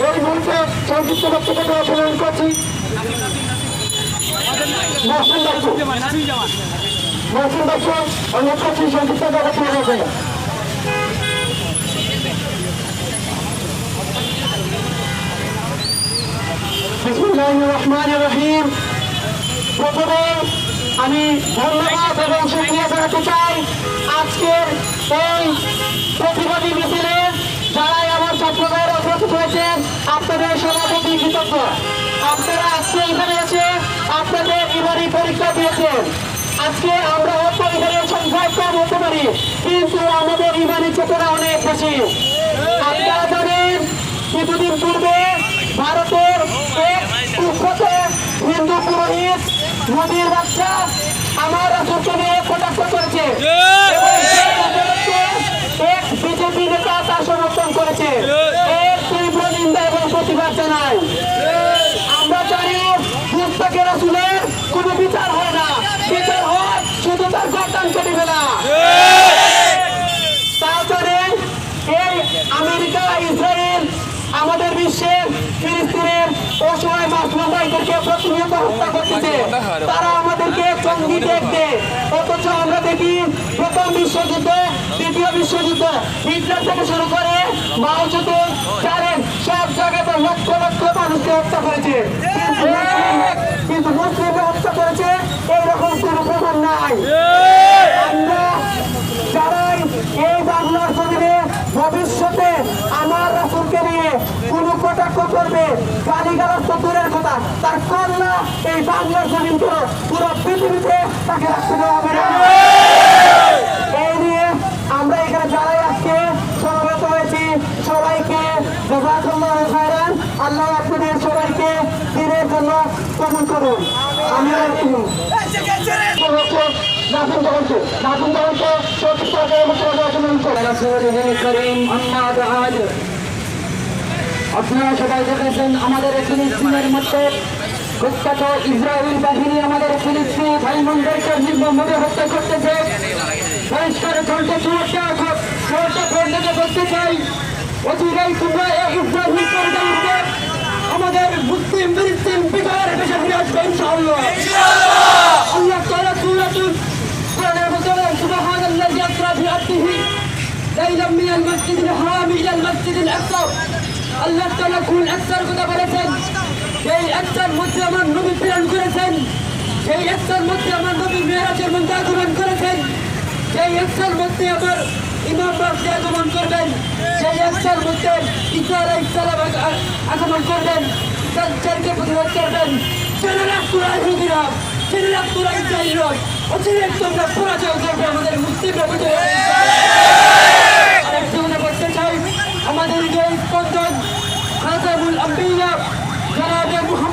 সংক্ষিপ্ত বক্তব্য দেওয়ার জন্য অনুরোধ করছি। মহসিন বাচ্চু মহসিন বাচ্চু অনুরোধ সংক্ষিপ্ত বক্তব্য আমি ধন্যবাদ এবং সুক্রিয়া জানাতে চাই আজকের এই প্রতিবাদী মিছিলে যারাই আমার ছাত্রদের উপস্থিত হয়েছেন আপনাদের আপনারা আজকে এখানে এসে আপনাদের ইমানি পরীক্ষা দিয়েছেন। আজকে আমরা অল্প এখানে সংখ্যায় কম হতে পারি কিন্তু আমাদের ইমানি চেতনা অনেক বেশি আপনারা জানেন কিছুদিন পূর্বে ভারতের কুখ্যাত হিন্দু পুরোহিত মোদীর বাচ্চা আমার রাসুলকে নিয়ে কটাক্ষ করেছে। অসহায় মাসলুম ভাইদেরকে প্রতিনিয়ত হত্যা করতেছে। তারা আমাদেরকে জঙ্গি দেখবে। অথচ আমরা দেখি প্রথম বিশ্বযুদ্ধ, দ্বিতীয় বিশ্বযুদ্ধ হিটলার থেকে শুরু করে মাও যুদ্ধ সব জায়গাতে লক্ষ লক্ষ মানুষকে হত্যা করেছে। কিন্তু মুসলিম- কিন্তু হত্যা করেছে, এইরকম কোনো প্রমাণ নাই আমরা যারাই এই বাংলার জমিনে ভবিষ্যতে আমার রাসুলকে নিয়ে কোনো কটাক্ষ করবে গালিগালাজ তো দূরের কথা। তার কন্যা এই বাংলার জমিন পুরো পুরো পৃথিবীতে তাকে রাখতে দেওয়া হবে না। এই নিয়ে আমরা এখানে যারাই আজকে সমবেত হয়েছি, সবাইকে জাজাকাল্লাহ খায়রান। আল্লাহ আপনাদের সবাইকে দিনের জন্য কবুল করুন। আমি নাজুন তদন্ত সঠিক পর্যায়ে মুখ্যমন্ত্রী দেওয়ার জন্য অনুরোধ করুন। আম্মা বা'দ আপনারা সবাই দেখেছেন আমাদের ফিলিস্তিনের মধ্যে কুখ্যাত ইসরায়েল বাহিনী আমাদের ফিলিস্তিনি ভাই মন্দিরকে নির্মমভাবে হত্যা করতেছে। পরিষ্কার করতে চোরটা করতে করতে চাই অতিরাই তোমরা এই ইসরায়েল করবে আমাদের মুসলিম ফিলিস্তিন বিজয়ের দেশে ফিরে আসবে, ইনশাআল্লাহ। আল্লাহ তাআলা সূরাতুল কোরআনের ভিতরে মিনাল মসজিদিল হারাম ইলাল মসজিদিল আকসা আল্লাহ তাআলা কোন একটার কথা বলেছেন। সেই একটার মধ্যে আমার নবী প্রেরণ করেছেন সেই একটার মধ্যে আমার নবী মেয়েরাজের মধ্যে আগমন করেছেন সেই একটার মধ্যে আমার ইমাম বাসে আগমন করবেন সেই একটার মধ্যে সালাম আগ- আগমন করবেন সজ্জারকে প্রতিরোধ করবেন। জেনে রাখ তোরা ইহুদিরা জেনে তোরা ইসরায়েলরা অচিরে তোমরা পরাজয় করবে আমাদের মুসলিমরা বিজয় الأولية جناب محمد